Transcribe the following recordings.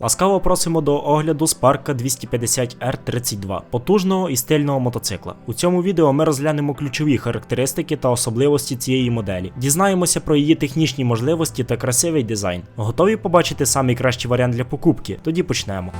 Ласкаво просимо до огляду Spark 250R32, потужного і стильного мотоцикла. У цьому відео ми розглянемо ключові характеристики та особливості цієї моделі. Дізнаємося про її технічні можливості та красивий дизайн. Готові побачити самий кращий варіант для покупки? Тоді почнемо.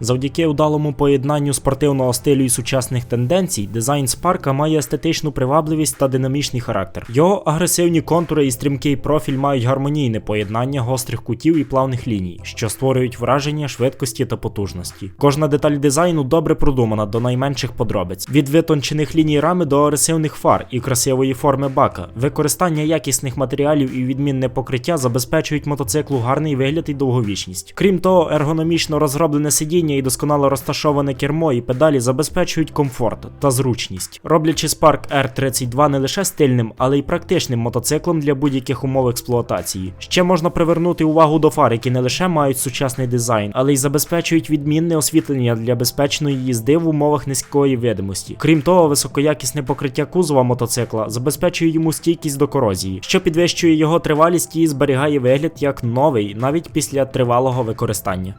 Завдяки удалому поєднанню спортивного стилю і сучасних тенденцій, дизайн Спарка має естетичну привабливість та динамічний характер. Його агресивні контури і стрімкий профіль мають гармонійне поєднання гострих кутів і плавних ліній, що створюють враження швидкості та потужності. Кожна деталь дизайну добре продумана до найменших подробиць, від витончених ліній рами до агресивних фар і красивої форми бака. Використання якісних матеріалів і відмінне покриття забезпечують мотоциклу гарний вигляд і довговічність. Крім того, ергономічно розроблене сидіння і досконало розташоване кермо і педалі забезпечують комфорт та зручність, роблячи Spark R32 не лише стильним, але й практичним мотоциклом для будь-яких умов експлуатації. Ще можна привернути увагу до фар, які не лише мають сучасний дизайн, але й забезпечують відмінне освітлення для безпечної їзди в умовах низької видимості. Крім того, високоякісне покриття кузова мотоцикла забезпечує йому стійкість до корозії, що підвищує його тривалість і зберігає вигляд як новий навіть після тривалого використання.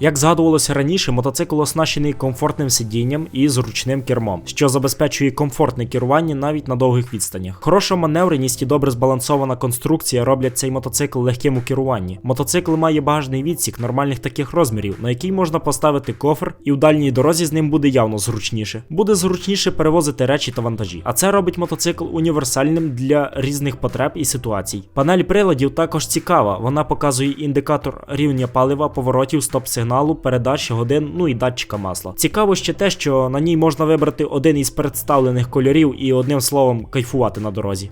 Як згадувалося раніше, мотоцикл оснащений комфортним сидінням і зручним кермом, що забезпечує комфортне керування навіть на довгих відстанях. Хороша маневреність і добре збалансована конструкція роблять цей мотоцикл легким у керуванні. Мотоцикл має багажний відсік нормальних таких розмірів, на який можна поставити кофр, і в дальній дорозі з ним буде явно зручніше. Буде зручніше перевозити речі та вантажі. А це робить мотоцикл універсальним для різних потреб і ситуацій. Панель приладів також цікава. Вона показує індикатор рівня палива, поворотів, стоп-сигналу, передачі годин, ну і датчика масла. Цікаво ще те, що на ній можна вибрати один із представлених кольорів і одним словом кайфувати на дорозі.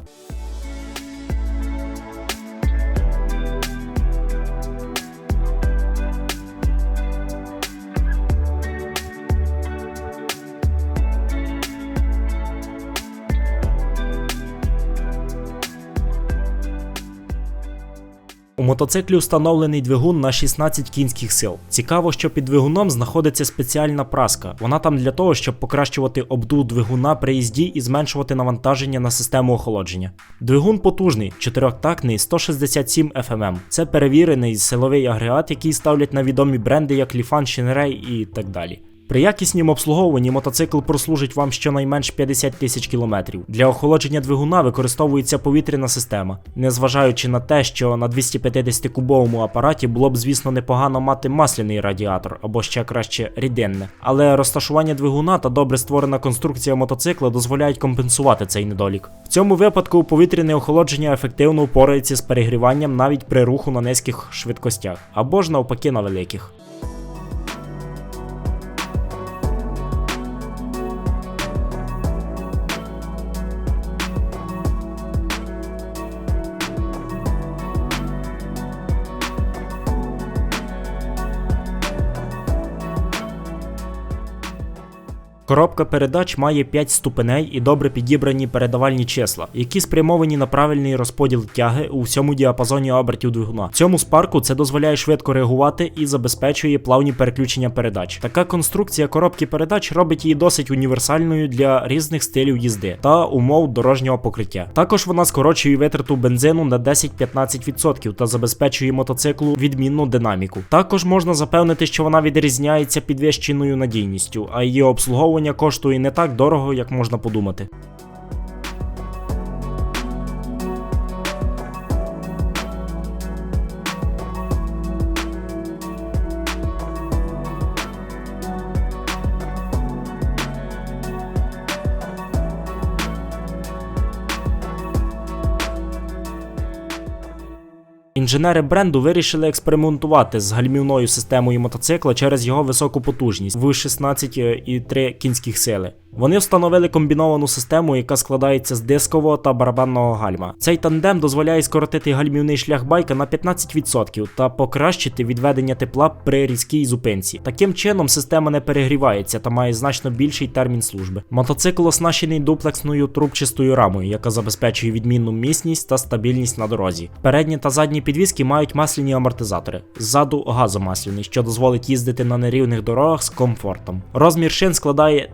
Мотоциклі встановлений двигун на 16 кінських сил. Цікаво, що під двигуном знаходиться спеціальна праска. Вона там для того, щоб покращувати обдув двигуна при їзді і зменшувати навантаження на систему охолодження. Двигун потужний, чотирьохтактний 167 FMM. Це перевірений силовий агрегат, який ставлять на відомі бренди, як Lifan, Shinrei і так далі. При якіснім обслуговуванні мотоцикл прослужить вам щонайменш 50 тисяч кілометрів. Для охолодження двигуна використовується повітряна система, незважаючи на те, що на 250-кубовому апараті було б, звісно, непогано мати масляний радіатор або ще краще рідинне. Але розташування двигуна та добре створена конструкція мотоцикла дозволяють компенсувати цей недолік. В цьому випадку повітряне охолодження ефективно впорається з перегріванням навіть при руху на низьких швидкостях або ж навпаки на великих. Коробка передач має 5 ступеней і добре підібрані передавальні числа, які спрямовані на правильний розподіл тяги у всьому діапазоні обертів двигуна. Цьому спарку це дозволяє швидко реагувати і забезпечує плавні переключення передач. Така конструкція коробки передач робить її досить універсальною для різних стилів їзди та умов дорожнього покриття. Також вона скорочує витрату бензину на 10-15% та забезпечує мотоциклу відмінну динаміку. Також можна запевнити, що вона відрізняється підвищеною надійністю, а її обслуговування коштує не так дорого, як можна подумати. Інженери бренду вирішили експериментувати з гальмівною системою мотоцикла через його високу потужність в 16,3 кінських сили. Вони встановили комбіновану систему, яка складається з дискового та барабанного гальма. Цей тандем дозволяє скоротити гальмівний шлях байка на 15% та покращити відведення тепла при різкій зупинці. Таким чином, система не перегрівається та має значно більший термін служби. Мотоцикл оснащений дуплексною трубчастою рамою, яка забезпечує відмінну міцність та стабільність на дорозі. Передні та задні підвіски мають масляні амортизатори, ззаду газомасляний, що дозволить їздити на нерівних дорогах з комфортом. Розмір шин складає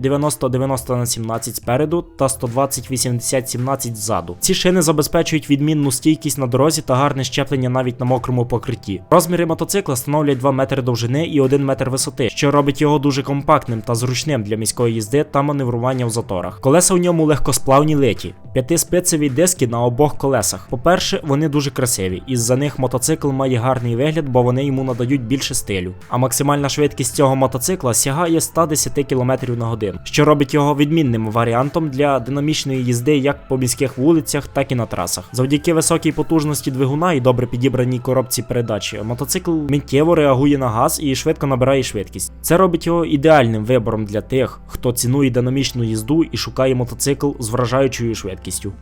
90-90 на 17 спереду та 120-80-17 ззаду. Ці шини забезпечують відмінну стійкість на дорозі та гарне щеплення навіть на мокрому покритті. Розміри мотоцикла становлять 2 метри довжини і 1 метр висоти, що робить його дуже компактним та зручним для міської їзди та маневрування в заторах. Колеса у ньому легкосплавні литі, п'ятиспицеві диски на обох колесах. По-перше, вони дуже красиві, із-за них мотоцикл має гарний вигляд, бо вони йому надають більше стилю. А максимальна швидкість цього мотоцикла сягає 110 км на годину, що робить його відмінним варіантом для динамічної їзди як по міських вулицях, так і на трасах. Завдяки високій потужності двигуна і добре підібраній коробці передачі, мотоцикл миттєво реагує на газ і швидко набирає швидкість. Це робить його ідеальним вибором для тих, хто цінує динамічну їзду і шукає мотоцикл з вражаючою швидкістю.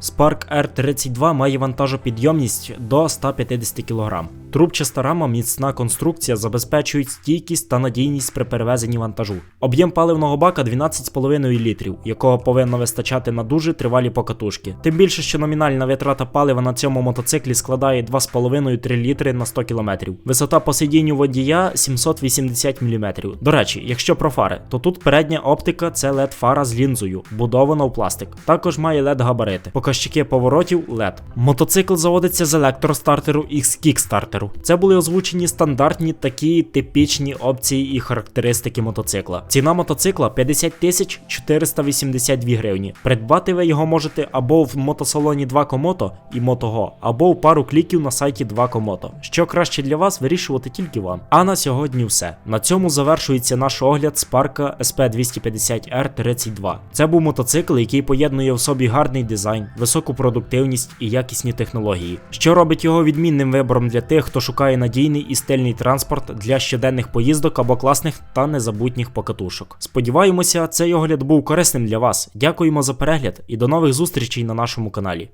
Spark R32 має вантажопідйомність до 150 кг. Трубчаста рама, міцна конструкція забезпечують стійкість та надійність при перевезенні вантажу. Об'єм паливного бака 12,5 літрів, якого повинно вистачати на дуже тривалі покатушки. Тим більше, що номінальна витрата палива на цьому мотоциклі складає 2,5-3 літри на 100 км. Висота по сидінню водія 780 мм. До речі, якщо про фари, то тут передня оптика це led фара з лінзою, будована в пластик. Також має led габарити. Показчики поворотів LED. Мотоцикл заводиться з електростартеру і з кікстартеру. Це були озвучені стандартні такі типічні опції і характеристики мотоцикла. Ціна мотоцикла 50 тисяч 482 гривні. Придбати ви його можете або в мотосалоні 2 Комото і Мотого, або в пару кліків на сайті 2 Комото. Що краще для вас вирішувати тільки вам. А на сьогодні все. На цьому завершується наш огляд Spark SP250R32. Це був мотоцикл, який поєднує в собі гарний дизайн, високу продуктивність і якісні технології, що робить його відмінним вибором для тих, хто шукає надійний і стильний транспорт для щоденних поїздок або класних та незабутніх покатушок. Сподіваємося, цей огляд був корисним для вас. Дякуємо за перегляд і до нових зустрічей на нашому каналі.